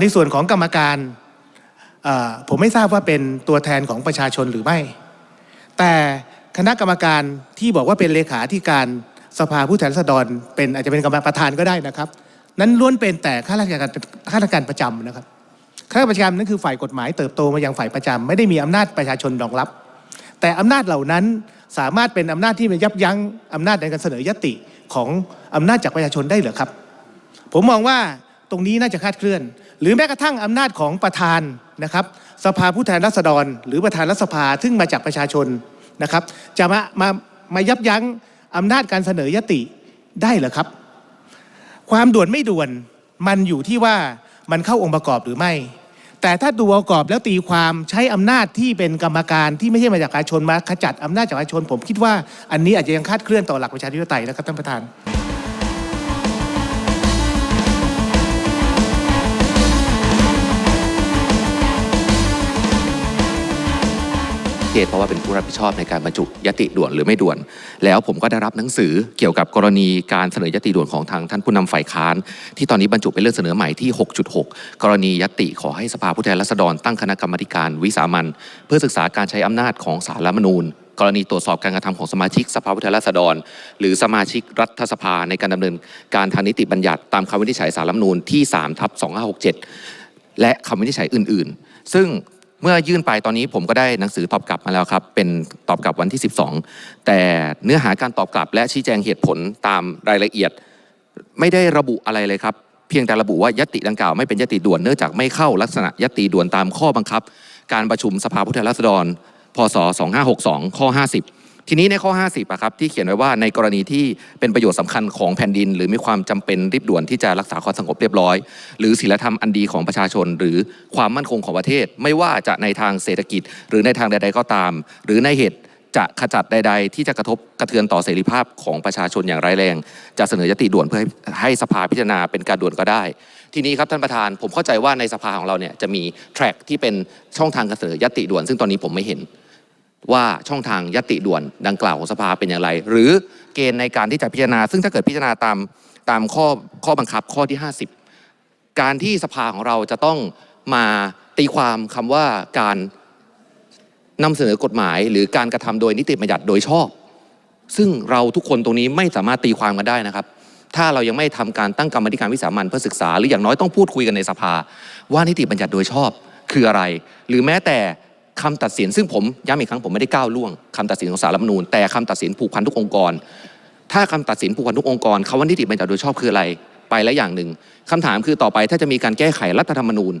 ในส่วนของกรรมการผมไม่ทราบว่าเป็นตัวแทนของประชาชนหรือไม่ แต่คณะกรรมการที่บอกว่าเป็นเลขาธิการสภาผู้แทนราษฎรเป็นอาจจะเป็นกรรมการประธานก็ได้นะครับ นั้นล้วนเป็นแต่ข้าราชการข้าราชการประจำนะครับข้าราชการประจำนั่นคือฝ่ายกฎหมายเติบโตมายังฝ่ายประจำไม่ได้มีอำนาจประชาชนรองรับ แต่อำนาจเหล่านั้นสามารถเป็นอำนาจที่มันยับยั้งอำนาจในการเสนอยติของอำนาจจากประชาชนได้หรือครับ ผมมองว่าตรงนี้น่าจะคาดเคลื่อน หรือแม้กระทั่งอำนาจของประธานนะครับสภาผู้แทนราษฎร หรือประธานรัฐสภาซึ่งมาจากประชาชนนะครับ จะมามามายับยั้งอำนาจการเสนอยติได้เหรอครับ ความด่วนไม่ด่วนมันอยู่ที่ว่ามันเข้าองค์ประกอบหรือไม่ แต่ถ้าดูองค์ประกอบแล้วตีความใช้อำนาจที่เป็นกรรมการที่ไม่ใช่มาจากประชาชนมาขจัดอำนาจจากประชาชน ผมคิดว่าอันนี้อาจจะยังคลาดเคลื่อนต่อหลักประชาธิปไตยนะครับท่านประธาน เขตเพราะว่าเป็นผู้รับผิดชอบในการบรรจุยติด่วนหรือไม่ด่วน แล้วผมก็ได้รับหนังสือเกี่ยวกับกรณีการเสนอยติด่วนของทางท่านผู้นำฝ่ายค้าน ที่ตอนนี้บรรจุเป็นเรื่องเสนอใหม่ที่ 6.6 กรณียติขอให้สภาผู้แทนราษฎรตั้งคณะกรรมการวิสามันเพื่อศึกษาการใช้อำนาจของสารรัฐมนูญกรณีตรวจสอบการกระทำของสมาชิกสภาผู้แทนราษฎร หรือสมาชิกรัฐสภาในการดำเนินการทางนิติบัญญัติตามคำวินิจฉัยสารรัฐมนูญที่3ทับ2567 และคำวินิจฉัยอื่น ๆ ซึ่ง เมื่อยื่นไปตอนนี้ผมก็ได้หนังสือตอบกลับมาแล้วครับ เป็นตอบกลับวันที่ 12 แต่เนื้อหาการตอบกลับและชี้แจงเหตุผลตามรายละเอียด ไม่ได้ระบุอะไรเลยครับ เพียงแต่ระบุว่ายติดังกล่าวไม่เป็นยติด่วนเนื่องจากไม่เข้าลักษณะยติด่วนตามข้อบังคับ การประชุมสภาผู้แทนราษฎร พศ 2562 ข้อ 50 ทีนี้ในข้อ 50อะครับที่เขียนไว้ว่าในกรณีที่เป็นประโยชน์สำคัญของแผ่นดิน หรือมีความจำเป็นรีบด่วนที่จะรักษาความสงบเรียบร้อย หรือศีลธรรมอันดีของประชาชน หรือความมั่นคงของประเทศ ไม่ว่าจะในทางเศรษฐกิจ หรือในทางใด ๆ ก็ตาม หรือในเหตุจะขจัดใด ๆ ที่จะกระทบกระเทือนต่อเสรีภาพของประชาชนอย่างร้ายแรง จะเสนอยติด่วนเพื่อให้ให้สภาพิจารณาเป็นการด่วนก็ได้ ทีนี้ครับท่านประธานผมเข้าใจว่าในสภาของเราเนี่ยจะมีแทร็กที่เป็นช่องทางการเสนอยติด่วน ซึ่งตอนนี้ผมไม่เห็น ว่าช่องทางยติด่วนดังกล่าวของสภาเป็นอย่างไร หรือเกณฑ์ในการที่จะพิจารณา ซึ่งถ้าเกิดพิจารณาตามตามข้อข้อบังคับข้อที่ 50 การที่สภาของเราจะต้องมาตีความคำว่าการนำเสนอกฎหมาย หรือการกระทำโดยนิติบัญญัติโดยชอบ ซึ่งเราทุกคนตรงนี้ไม่สามารถตีความกันได้นะครับ ถ้าเรายังไม่ทำการตั้งกรรมธิการวิสามันเพื่อศึกษา หรืออย่างน้อยต้องพูดคุยกันในสภา ว่านิติบัญญัติโดยชอบคืออะไร หรือแม้แต่ คำตัดสิน ซึ่งผมย้ำอีกครั้งผมไม่ได้ก้าวล่วงคำตัดสินของสารรัฐมนูญแต่คำตัดสินผูกพันทุกองค์กร ถ้าคำตัดสินผูกพันทุกองค์กรคำว่านิติบัญญัติโดยชอบคืออะไรไปแล้วอย่างหนึ่งคำถามคือต่อไปถ้าจะมีการแก้ไขรัฐธรรมนูญ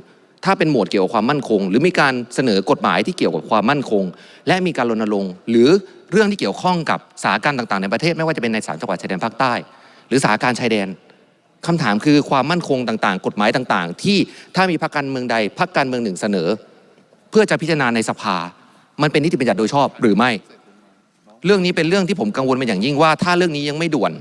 ถ้าเป็นหมวดเกี่ยวกับความมั่นคง หรือมีการเสนอกฎหมายที่เกี่ยวกับความมั่นคง และมีการรณรงค์หรือเรื่องที่เกี่ยวข้องกับสาการต่างๆในประเทศไม่ว่าจะเป็นในสามจังหวัดชายแดนภาคใต้ หรือสาการชายแดนคำถามคือความมั่นคงต่างๆ กฎหมายต่างๆ ที่ถ้ามีพรรคการเมืองใดพรรคการเมืองหนึ่งเสนอ เพื่อจะพิจารณาในสภา มันเป็นนิติบัญญัติโดยชอบหรือไม่ เรื่องนี้เป็นเรื่องที่ผมกังวลเป็นอย่างยิ่งว่า ถ้าเรื่องนี้ยังไม่ด่วน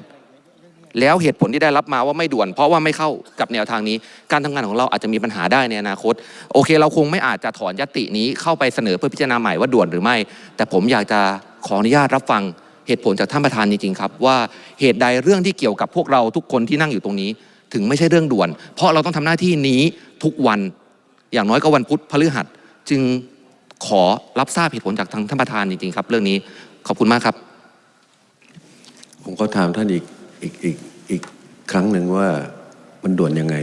แล้วเหตุผลที่ได้รับมาว่าไม่ด่วน เพราะว่าไม่เข้ากับแนวทางนี้ การทำงานของเราอาจจะมีปัญหาได้ในอนาคต โอเค เราคงไม่อาจจะถอนยตินี้เข้าไปเสนอเพื่อพิจารณาใหม่ว่าด่วนหรือไม่ แต่ผมอยากจะขออนุญาตรับฟังเหตุผลจากท่านประธานจริงๆครับ ว่าเหตุใดเรื่องที่เกี่ยวกับพวกเราทุกคนที่นั่งอยู่ตรงนี้ ถึงไม่ใช่เรื่องด่วน เพราะเราต้องทำหน้าที่นี้ทุกวันอย่างน้อยก็วันพุธพฤหัส จึงขอรับทราบเหตุผลจากทางท่านประธานจริงๆครับ เรื่องนี้ขอบคุณมากครับ ผมก็ถามท่านอีกอีกอีกอีกครั้งหนึ่งว่ามันด่วนยังไง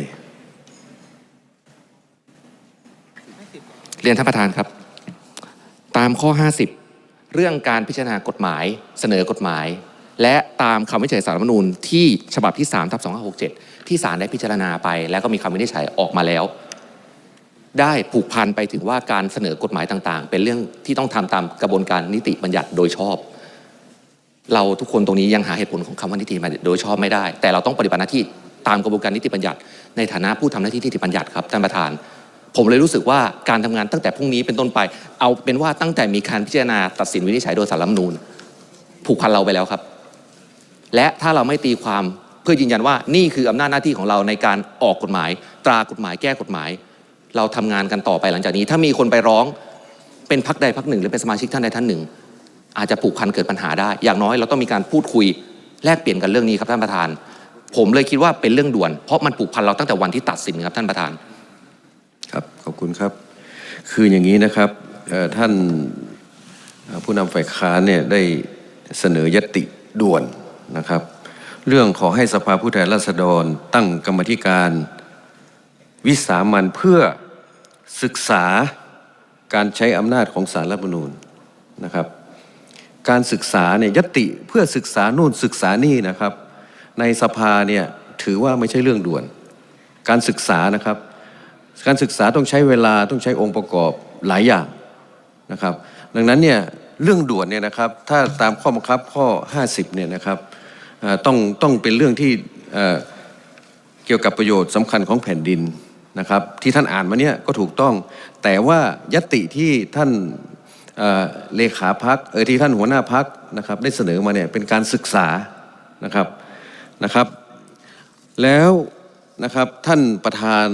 เรียนท่านประธานครับ ตามข้อ 50 เรื่องการพิจารณากฎหมายเสนอกฎหมาย และตามคำวินิจฉัยสารรัฐธรรมนูญที่ฉบับที่3ทับ2567 ที่ศาลได้พิจารณาไป แล้วก็มีคำวินิจฉัยออกมาแล้ว ได้ผูกพันไปถึงว่าการเสนอกฎหมายต่างๆ เป็นเรื่องที่ต้องทำตามกระบวนการนิติบัญญัติโดยชอบ เราทุกคนตรงนี้ยังหาเหตุผลของคำว่านิติบัญญัติโดยชอบไม่ได้ แต่เราต้องปฏิบัติหน้าที่ตามกระบวนการนิติบัญญัติ ในฐานะผู้ทำหน้าที่นิติบัญญัติครับท่านประธาน ผมเลยรู้สึกว่าการทำงานตั้งแต่พรุ่งนี้เป็นต้นไป เอาเป็นว่าตั้งแต่มีการพิจารณาตัดสินวินิจฉัยโดยสารรัฐมนูญผูกพันเราไปแล้วครับ และถ้าเราไม่ตีความเพื่อยืนยันว่านี่คืออำนาจหน้าที่ของเราในการออกกฎหมาย ตรากฎหมายแก้กฎหมาย เราทำงานกันต่อไปหลังจากนี้ ถ้ามีคนไปร้องเป็นพักใดพักหนึ่ง หรือเป็นสมาชิกท่านใดท่านหนึ่ง อาจจะผูกพันเกิดปัญหาได้ อย่างน้อยเราต้องมีการพูดคุยแลกเปลี่ยนกันเรื่องนี้ครับท่านประธาน ผมเลยคิดว่าเป็นเรื่องด่วน เพราะมันผูกพันเราตั้งแต่วันที่ตัดสินครับท่านประธาน ครับขอบคุณครับ คืออย่างนี้นะครับท่านผู้นำฝ่ายค้านเนี่ยได้เสนอยติด่วนนะครับ เรื่องขอให้สภาผู้แทนราษฎรตั้งกรรมธิการวิสามันเพื่อ ศึกษาการใช้อำนาจของสารรัฐธรรมนูญนะครับ การศึกษาเนี่ยยติเพื่อศึกษานู่นศึกษานี่นะครับ ในสภาเนี่ยถือว่าไม่ใช่เรื่องด่วน การศึกษานะครับ การศึกษาต้องใช้เวลาต้องใช้องค์ประกอบหลายอย่างนะครับ ดังนั้นเนี่ยเรื่องด่วนเนี่ยนะครับถ้าตามข้อบังคับข้อ 50เนี่ยนะครับต้องต้องเป็นเรื่องที่เอ่อเกี่ยวกับประโยชน์สำคัญของแผ่นดิน นะครับที่ท่านอ่านมาเนี่ยก็ถูกต้อง แต่ว่ายติที่ท่านเเลขาพักเออที่ท่านหัวหน้าพักนะครับได้เสนอมาเนี่ยเป็นการศึกษานะครับนะครับ แล้วนะครับท่านประธาน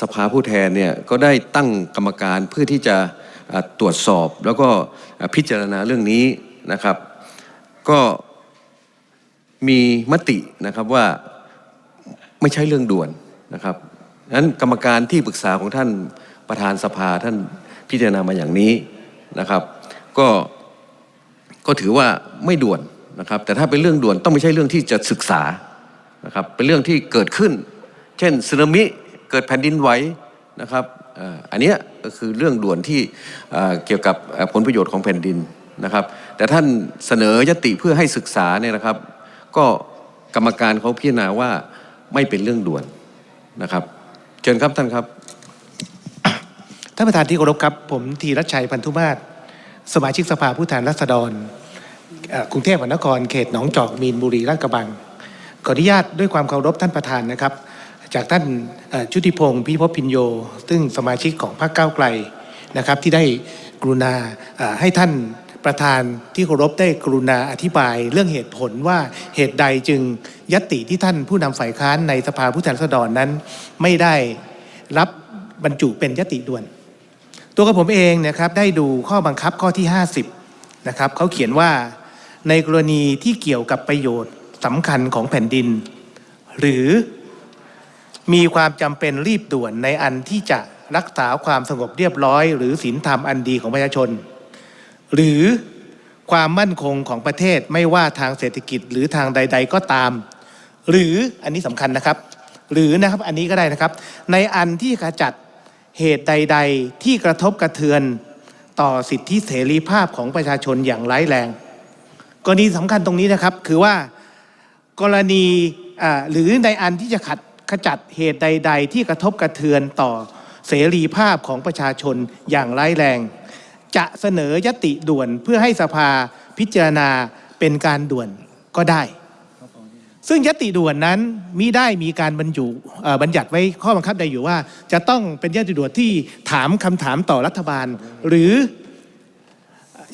สภาผู้แทนเนี่ยก็ได้ตั้งกรรมการเพื่อที่จะตรวจสอบแล้วก็พิจารณาเรื่องนี้นะครับ ก็มีมตินะครับว่าไม่ใช่เรื่องด่วนนะครับ นั้นกรรมการที่ปรึกษาของท่านประธานสภาท่านพิจารณามาอย่างนี้นะครับ ก็ก็ถือว่าไม่ด่วนนะครับ แต่ถ้าเป็นเรื่องด่วนต้องไม่ใช่เรื่องที่จะศึกษานะครับ เป็นเรื่องที่เกิดขึ้น เช่นสึนามิเกิดแผ่นดินไหวนะครับอันนี้ก็คือเรื่องด่วนที่เกี่ยวกับผลประโยชน์ของแผ่นดินนะครับ แต่ท่านเสนอยติเพื่อให้ศึกษาเนี่ยนะครับ ก็กรรมการเขาพิจารณาว่าไม่เป็นเรื่องด่วนนะครับ เชิญครับท่านครับ ท่านประธานที่เคารพครับ ผมธีรัชชัยพันธุมาศสมาชิกสภาผู้แทนราษฎรกรุงเทพมหานครเขตหนองจอกมีนบุรีลาดกระบังขออนุญาตด้วยความเคารพท่านประธานนะครับ จากท่านชุติพงศ์พิพพินโย ซึ่งสมาชิกของพรรคก้าวไกลนะครับ ที่ได้กรุณาให้ท่าน ประธานที่เคารพได้กรุณาอธิบายเรื่องเหตุผลว่าเหตุใดจึงยติที่ท่านผู้นำฝ่ายค้านในสภาผู้แทนราษฎรนั้น ไม่ได้รับบรรจุเป็นยติด่วน ตัวกับผมเองนะครับได้ดูข้อบังคับข้อที่ 50นะครับเขาเขียนว่าในกรณีที่เกี่ยวกับประโยชน์สำคัญของแผ่นดิน หรือมีความจำเป็นรีบด่วนในอันที่จะรักษาความสงบเรียบร้อย หรือศีลธรรมอันดีของประชาชน หรือความมั่นคงของประเทศไม่ว่าทางเศรษฐกิจหรือทางใด ๆ ก็ตาม หรืออันนี้สำคัญนะครับ หรือนะครับอันนี้ก็ได้นะครับ ในอันที่ขจัดเหตุใด ๆ ที่กระทบกระเทือนต่อสิทธิเสรีภาพของประชาชนอย่างร้ายแรง กรณีสำคัญตรงนี้นะครับคือว่ากรณีหรือในอันที่จะขัดขจัดเหตุใด ๆ ที่กระทบกระเทือนต่อเสรีภาพของประชาชนอย่างร้ายแรง จะเสนอยติด่วนเพื่อให้สภาพิจารณาเป็นการด่วนก็ได้ ซึ่งยติด่วนนั้นมิได้มีการบรรจุบัญญัติไว้ข้อบังคับใดอยู่ว่า จะต้องเป็นยติด่วนที่ถามคำถามต่อรัฐบาล หรือ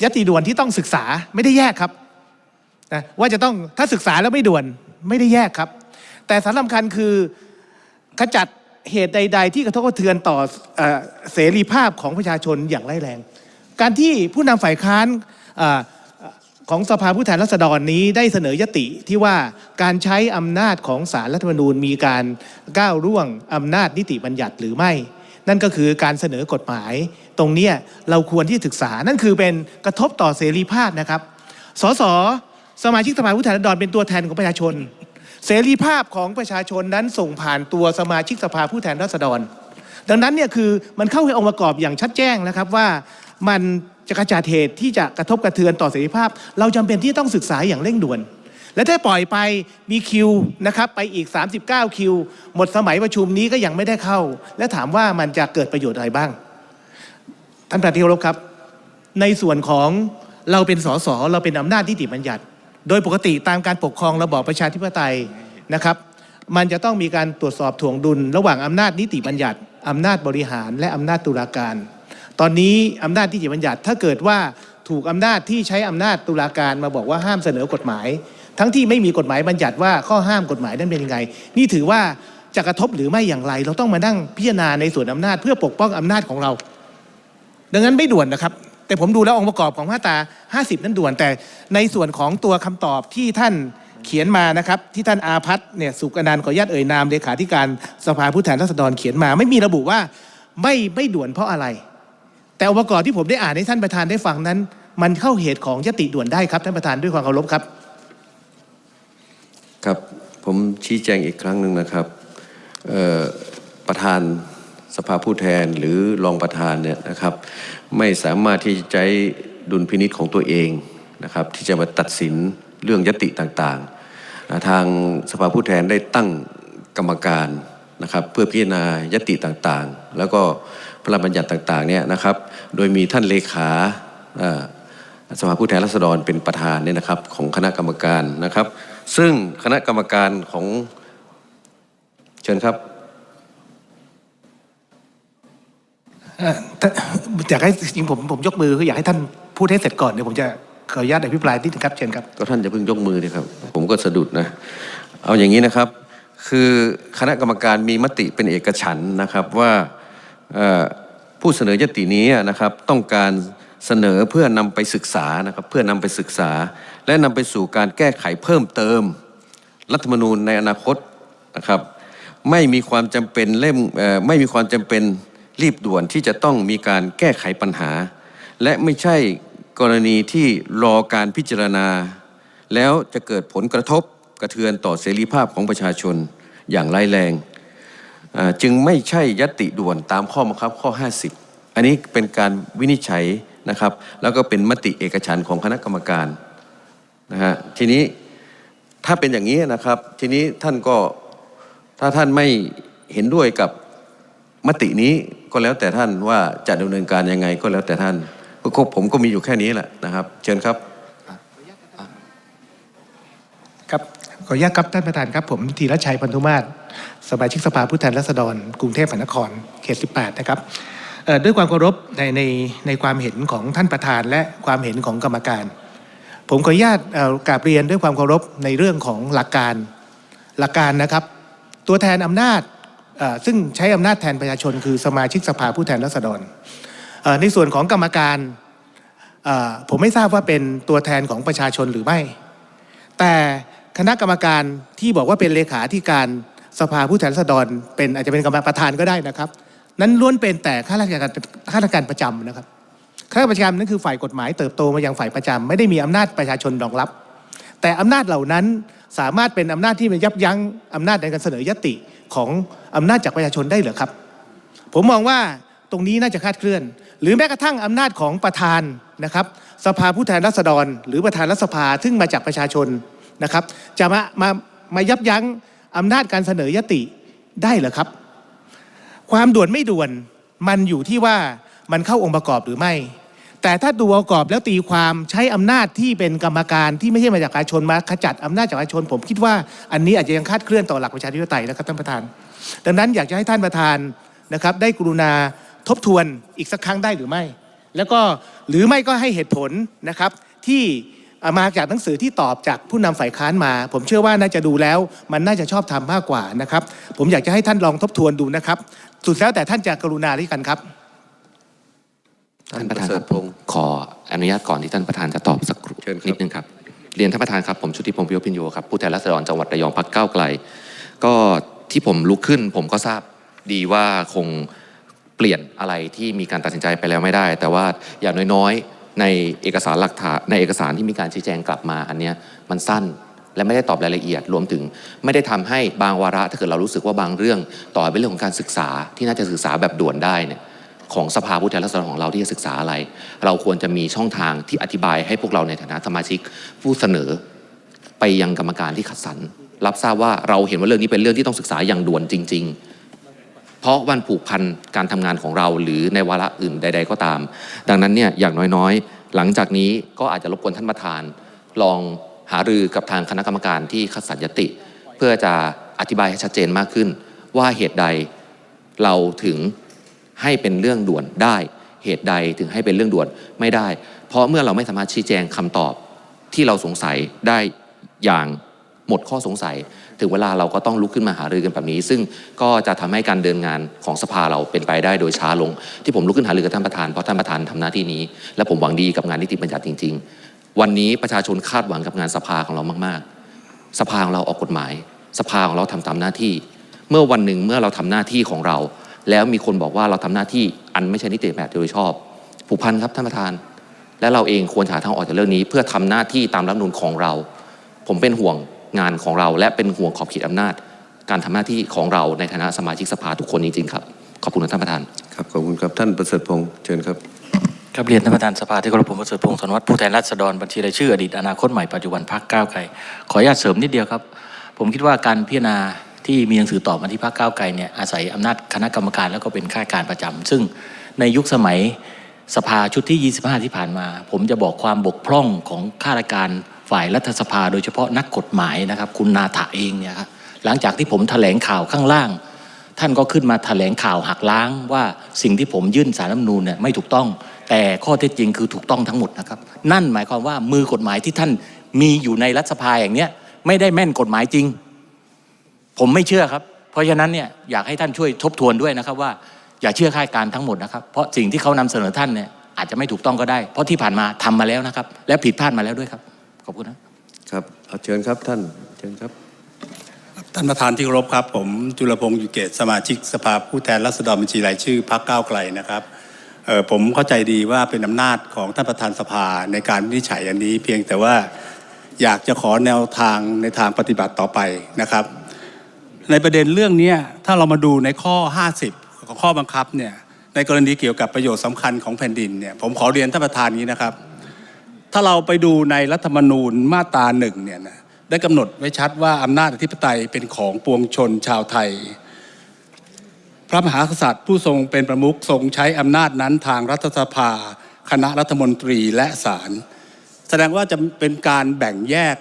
ยติด่วนที่ต้องศึกษาไม่ได้แยกครับนะว่าจะต้องถ้าศึกษาแล้วไม่ด่วนไม่ได้แยกครับ แต่สำคัญคือขจัดเหตุใด ๆ ที่กระทบกระเทือนต่อเอ่อเสรีภาพของประชาชนอย่างร้ายแรง การที่ผู้นำฝ่ายค้านอของสภาผู้แทนราษฎรนี้ได้เสนอยติที่ว่าการใช้อำนาจของสารรัฐธรรมนูญมีการก้าวร่วงอำนาจนิติบัญญัติหรือไม่ นั่นก็คือการเสนอกฎหมาย ตรงนี้เราควรที่จะศึกษานั่นคือเป็นกระทบต่อเสรีภาพนะครับสสสมาชิกสภาผู้แทนราษฎรเป็นตัวแทนของประชาชน เสรีภาพของประชาชนนั้นส่งผ่านตัวสมาชิกสภาผู้แทนราษฎร ดังนั้นเนี่ยคือมันเข้าในองค์ประกอบอย่างชัดแจ้งนะครับว่า มันจะกระจายเหตุที่จะกระทบกระเทือนต่อเสรีภาพ เราจำเป็นที่ต้องศึกษาอย่างเร่งด่วน และถ้าปล่อยไปมีคิวนะครับไปอีก 39 คิว หมดสมัยประชุมนี้ก็ยังไม่ได้เข้า และถามว่ามันจะเกิดประโยชน์อะไรบ้าง ท่านประธานที่เคารพครับ ในส่วนของเราเป็นสสเราเป็นอำนาจนิติบัญญัติ โดยปกติตามการปกครองระบอบประชาธิปไตยนะครับ มันจะต้องมีการตรวจสอบถ่วงดุล ระหว่างอำนาจนิติบัญญัติอำนาจบริหาร และอำนาจตุลาการ ตอนนี้อำนาจนิติบัญญัติถ้าเกิดว่าถูกอำนาจที่ใช้อำนาจตุลาการมาบอกว่าห้ามเสนอกฎหมาย ทั้งที่ไม่มีกฎหมายบัญญัติว่าข้อห้ามกฎหมายนั้นเป็นยังไง นี่ถือว่าจะกระทบหรือไม่อย่างไร เราต้องมานั่งพิจารณาในส่วนอำนาจเพื่อปกป้องอำนาจของเรา ดังนั้นไม่ด่วนนะครับ แต่ผมดูแล้วองค์ประกอบของมาตรา50 นั้นด่วน แต่ในส่วนของตัวคำตอบที่ท่านเขียนมานะครับที่ท่านอาพัฒน์เนี่ยสุกอนันต์ขออนุญาตเอ่ยนามเลขาธิการสภาผู้แทนราษฎรเขียนมา ไม่มีระบุว่าไม่ไม่ด่วนเพราะอะไร แต่องค์ประกอบที่ผมได้อ่านให้ท่านประธานได้ฟังนั้น มันเข้าเหตุของยติด่วนได้ครับท่านประธานด้วยความเคารพครับ ครับผมชี้แจงอีกครั้งหนึ่งนะครับประธานสภาผู้แทนหรือรองประธานเนี่ยนะครับ ไม่สามารถที่จะใช้ดุลพินิษของตัวเองนะครับ ที่จะมาตัดสินเรื่องยติต่างๆ ทางสภาผู้แทนได้ตั้งกรรมการนะครับ เพื่อพิจารณายติต่างๆ แล้วก็พระราชบัญญัติต่างๆเนี่ยนะครับ โดยมีท่านเลขาเอ่อสภาผู้แทนราษฎรเป็นประธานเนี่ยนะครับของคณะกรรมการนะครับ ซึ่งคณะกรรมการของเชิญครับเอ่อถ้าอยากให้จริงๆผมผมยกมือคืออยากให้ท่านพูดให้เสร็จก่อนเดี๋ยวผมจะขออนุญาตอภิปรายนิดนึงครับเชิญครับก็ท่านจะเพิ่งยกมือดีครับ ผมก็สะดุดนะ เอาอย่างนี้นะครับ คือคณะกรรมการมีมติเป็นเอกฉันท์นะครับว่าเอ่อ ผู้เสนอยตินี้นะครับต้องการเสนอเพื่อนำไปศึกษานะครับเพื่อนำไปศึกษา และนำไปสู่การแก้ไขเพิ่มเติม รัฐธรรมนูญในอนาคตนะครับไม่มีความจำเป็นเล่มไม่มีความจำเป็นรีบด่วนที่จะต้องมีการแก้ไขปัญหา และไม่ใช่กรณีที่รอการพิจารณา แล้วจะเกิดผลกระทบกระเทือนต่อเสรีภาพของประชาชนอย่างร้ายแรง จึงไม่ใช่ยติด่วนตามข้อบังคับข้อ 50 อันนี้เป็นการวินิจฉัยนะครับ แล้วก็เป็นมติเอกฉันของคณะกรรมการนะฮะทีนี้ถ้าเป็นอย่างนี้นะครับ ทีนี้ท่านก็ถ้าท่านไม่เห็นด้วยกับมตินี้ก็แล้วแต่ท่านว่าจะดำเนินการยังไงก็แล้วแต่ท่านก็ผมก็มีอยู่แค่นี้แหละนะครับ เชิญครับครับขออนุญาตครับท่านประธานครับผมธีรชัยพันธุมาศ สมาชิกสภาผู้แทนราษฎร กรุงเทพมหานครเขต 18 นะครับด้วยความเคารพในในในความเห็นของท่านประธานและความเห็นของกรรมการ ผมขออนุญาตเอ่อกราบเรียนด้วยความเคารพในเรื่องของหลักการหลักการนะครับ ตัวแทนอำนาจซึ่งใช้อำนาจแทนประชาชน คือสมาชิกสภาผู้แทนราษฎรในส่วนของกรรมการผมไม่ทราบว่าเป็นตัวแทนของประชาชนหรือไม่ แต่คณะกรรมการที่บอกว่าเป็นเลขาธิการ สภาผู้แทนราษฎรเป็นอาจจะเป็นกรรมการประธานก็ได้นะครับ นั้นล้วนเป็นแต่ข้าราชการข้าราชการประจำนะครับข้าราชการนั่นคือฝ่ายกฎหมายเติบโตมายังฝ่ายประจำไม่ได้มีอำนาจประชาชนรองรับ แต่อำนาจเหล่านั้นสามารถเป็นอำนาจที่มันยับยั้งอำนาจในการเสนอยติของอำนาจจากประชาชนได้หรือครับ ผมมองว่าตรงนี้น่าจะคาดเคลื่อน หรือแม้กระทั่งอำนาจของประธานนะครับ สภาผู้แทนราษฎร หรือประธานรัฐสภาซึ่งมาจากประชาชนนะครับ จะมามามายับยั้ง อำนาจการเสนอยติได้เหรอครับ ความด่วนไม่ด่วนมันอยู่ที่ว่ามันเข้าองค์ประกอบหรือไม่ แต่ถ้าดูองค์ประกอบแล้วตีความใช้อำนาจที่เป็นกรรมการที่ไม่ใช่มาจากประชาชนมาขจัดอำนาจจากประชาชน ผมคิดว่าอันนี้อาจจะยังคลาดเคลื่อนต่อหลักประชาธิปไตยนะครับท่านประธาน ดังนั้นอยากจะให้ท่านประธานนะครับ ได้กรุณาทบทวนอีกสักครั้งได้หรือไม่ แล้วก็หรือไม่ก็ให้เหตุผลนะครับที่ มาจากหนังสือที่ตอบจากผู้นำฝ่ายค้านมา ผมเชื่อว่าน่าจะดูแล้ว มันน่าจะชอบทำมากกว่านะครับ ผมอยากจะให้ท่านลองทบทวนดูนะครับ สุดแล้วแต่ท่านจะกรุณาด้วยกันครับท่านประธานเสคริรัฐบพงศ์ขออนุญาตก่อนที่ท่านประธานจะตอบสักครู่เชิญครับนิดนึงครับเรียนท่านประธานครับผมชุติพงศ์พิโยพินโยครับผู้แทนราษฎรจังหวัดระยองพักเก้าวไกล ก็ที่ผมลุกขึ้น ผมก็ทราบดีว่าคงเปลี่ยนอะไรที่มีการตัดสินใจไปแล้วไม่ได้ แต่ว่าอย่างน้อยๆ ในเอกสารหลักฐานในเอกสารที่มีการชี้แจงกลับมาอันเนี้ยมันสั้นและไม่ได้ตอบรายละเอียดรวมถึง ไม่ได้ทำให้บางวาระถ้าเกิดเรารู้สึกว่าบางเรื่องต่อเป็นเรื่องของการศึกษาที่น่าจะศึกษาแบบด่วนได้เนี่ยของสภาผู้แทนราษฎรของเราที่จะศึกษาอะไร เราควรจะมีช่องทางที่อธิบายให้พวกเราในฐานะสมาชิก ผู้เสนอไปยังกรรมการที่คัดสรรรับทราบว่าเราเห็นว่าเรื่องนี้เป็นเรื่องที่ต้องศึกษาอย่างด่วนจริง ๆ ราะวันผูกพันการทำงานของเราหรือในวาระอื่นใด ๆ ก็ตาม ดังนั้นเนี่ยอย่างน้อยๆ หลังจากนี้ก็อาจจะรบกวนท่านประธาน ลองหารือกับทางคณะกรรมการที่คัดสรรยติ เพื่อจะอธิบายให้ชัดเจนมากขึ้น ว่าเหตุใดเราถึงให้เป็นเรื่องด่วนได้ เหตุใดถึงให้เป็นเรื่องด่วนไม่ได้ เพราะเมื่อเราไม่สามารถชี้แจงคำตอบที่เราสงสัยได้อย่าง หมดข้อสงสัย ถึงเวลาเราก็ต้องลุกขึ้นมาหารือกันแบบนี้ ซึ่งก็จะทำให้การเดินงานของสภาเราเป็นไปได้โดยช้าลง ที่ผมลุกขึ้นหารือกับท่านประธานเพราะท่านประธานทำหน้าที่นี้ และผมหวังดีกับงานนิติบัญญัติจริง ๆ วันนี้ประชาชนคาดหวังกับงานสภาของเรามากๆ สภาของเราออกกฎหมาย สภาของเราทำตามหน้าที่ เมื่อวันหนึ่งเมื่อเราทำหน้าที่ของเรา แล้วมีคนบอกว่าเราทำหน้าที่อันไม่ใช่นิติแบบโดยชอบผูกพันครับท่านประธาน และเราเองควรหาทางออกจากเรื่องนี้ เพื่อทำหน้าที่ตามรัฐมนูญของเรา ผมเป็นห่วง งานของเรา และเป็นห่วงขอบเขตอำนาจ การทำหน้าที่ของเราในฐานะสมาชิกสภาทุกคนจริงๆครับขอบคุณท่านประธานครับขอบคุณครับท่านประเสริฐพงษ์เชิญครับครับเรียนท่านประธานสภาที่เคารพผมประเสริฐพงศ์สนวัตรผู้แทนราษฎรบัญชีรายชื่ออดีตอนาคตใหม่ปัจจุบันพรรคก้าวไกลขออนุญาตเสริมนิดเดียวครับ ผมคิดว่าการพิจารณาที่มีหนังสือตอบมาที่พรรคก้าวไกลเนี่ยอาศัยอำนาจคณะกรรมการแล้วก็เป็นข้าราชการประจำซึ่งในยุคสมัยสภาชุดที่ 25 ที่ผ่านมา ผมจะบอกความบกพร่องของข้าราชการ ฝ่ายรัฐสภาโดยเฉพาะนักกฎหมายนะครับ คุณนาถาเองเนี่ยครับหลังจากที่ผมแถลงข่าวข้างล่าง ท่านก็ขึ้นมาแถลงข่าวหักล้างว่าสิ่งที่ผมยื่นสารรัฐมนูญเนี่ยไม่ถูกต้อง แต่ข้อเท็จจริงคือถูกต้องทั้งหมดนะครับ นั่นหมายความว่ามือกฎหมายที่ท่านมีอยู่ในรัฐสภาอย่างเนี้ยไม่ได้แม่นกฎหมายจริง ผมไม่เชื่อครับ เพราะฉะนั้นเนี่ยอยากให้ท่านช่วยทบทวนด้วยนะครับว่าอย่าเชื่อข้าราชการทั้งหมดนะครับ เพราะสิ่งที่เขานำเสนอท่านเนี่ยอาจจะไม่ถูกต้องก็ได้ เพราะที่ผ่านมาทำมาแล้วนะครับ และผิดพลาดมาแล้วด้วยครับ ขอบคุณนะครับเอาเชิญครับท่านเชิญครับ ท่านประธานที่เคารพครับ ผมจุลพงศ์อยู่เกตสมาชิกสภาผู้แทนราษฎรบัญชีรายชื่อพรรคก้าวไกลนะครับเอ่อผมเข้าใจดีว่าเป็นอำนาจของท่านประธานสภาในการวินิจฉัยอันนี้ เพียงแต่ว่าอยากจะขอแนวทางในทางปฏิบัติต่อไปนะครับ ในประเด็นเรื่องเนี้ยถ้าเรามาดูในข้อ 50 ของข้อบังคับเนี่ยในกรณีเกี่ยวกับประโยชน์สำคัญของแผ่นดินเนี่ยผมขอเรียนท่านประธานนี้นะครับ ถ้าเราไปดูในรัฐธรรมนูญมาตราหนึ่งเนี่ยนะได้กำหนดไว้ชัดว่าอำนาจอธิปไตยเป็นของปวงชนชาวไทย พระมหากษัตริย์ผู้ทรงเป็นประมุขทรงใช้อำนาจนั้นทางรัฐสภา คณะรัฐมนตรีและศาลแสดงว่าจะเป็นการแบ่งแยก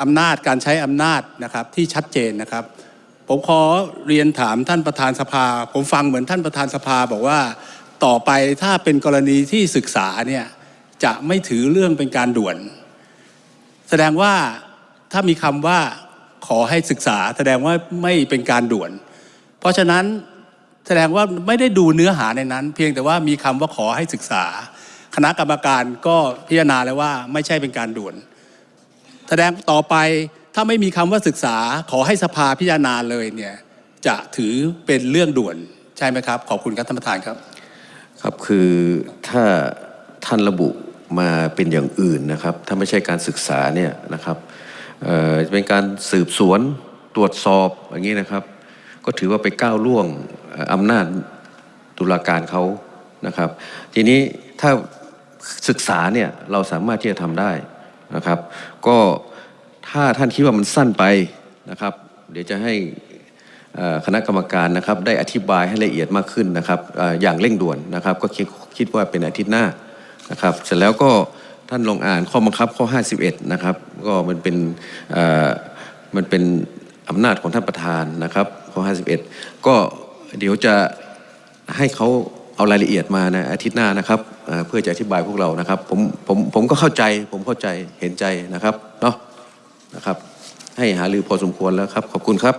อำนาจการใช้อำนาจนะครับที่ชัดเจนนะครับ ผมขอเรียนถามท่านประธานสภา ผมฟังเหมือนท่านประธานสภาบอกว่าต่อไปถ้าเป็นกรณีที่ศึกษาเนี่ย จะไม่ถือเรื่องเป็นการด่วน แสดงว่าถ้ามีคำว่าขอให้ศึกษา แสดงว่าไม่เป็นการด่วน เพราะฉะนั้นแสดงว่าไม่ได้ดูเนื้อหาในนั้น เพียงแต่ว่ามีคำว่าขอให้ศึกษา คณะกรรมการก็พิจารณาแล้วว่าไม่ใช่เป็นการด่วน แสดงต่อไปถ้าไม่มีคำว่าศึกษา ขอให้สภาพิจารณาเลยเนี่ยจะถือเป็นเรื่องด่วนใช่ไหมครับ ขอบคุณครับท่านประธานครับ ครับคือถ้าท่านระบุ มาเป็นอย่างอื่นนะครับ ถ้าไม่ใช่การศึกษาเนี่ยนะครับเอ่อจะเป็นการสืบสวนตรวจสอบอย่างนี้นะครับ ก็ถือว่าไปก้าวล่วงอำนาจตุลาการเขานะครับ ทีนี้ถ้าศึกษาเนี่ยเราสามารถที่จะทำได้นะครับ ก็ถ้าท่านคิดว่ามันสั้นไปนะครับ เดี๋ยวจะให้คณะกรรมการนะครับได้อธิบายให้ละเอียดมากขึ้นนะครับอย่างเร่งด่วนนะครับ ก็คิดว่าเป็นอาทิตย์หน้า นะครับเสร็จแล้วก็ท่านลองอ่านข้อบังคับข้อ 51 นะครับ ก็มันเป็นมันเป็นอำนาจของท่านประธานนะครับข้อ 51 ก็เดี๋ยวจะให้เขาเอารายละเอียดมานะอาทิตย์หน้านะครับเพื่อจะอธิบายพวกเรานะครับผมผมผมก็เข้าใจผมเข้าใจเห็นใจนะครับเนาะนะครับ ให้หารือพอสมควรแล้วครับ ขอบคุณครับ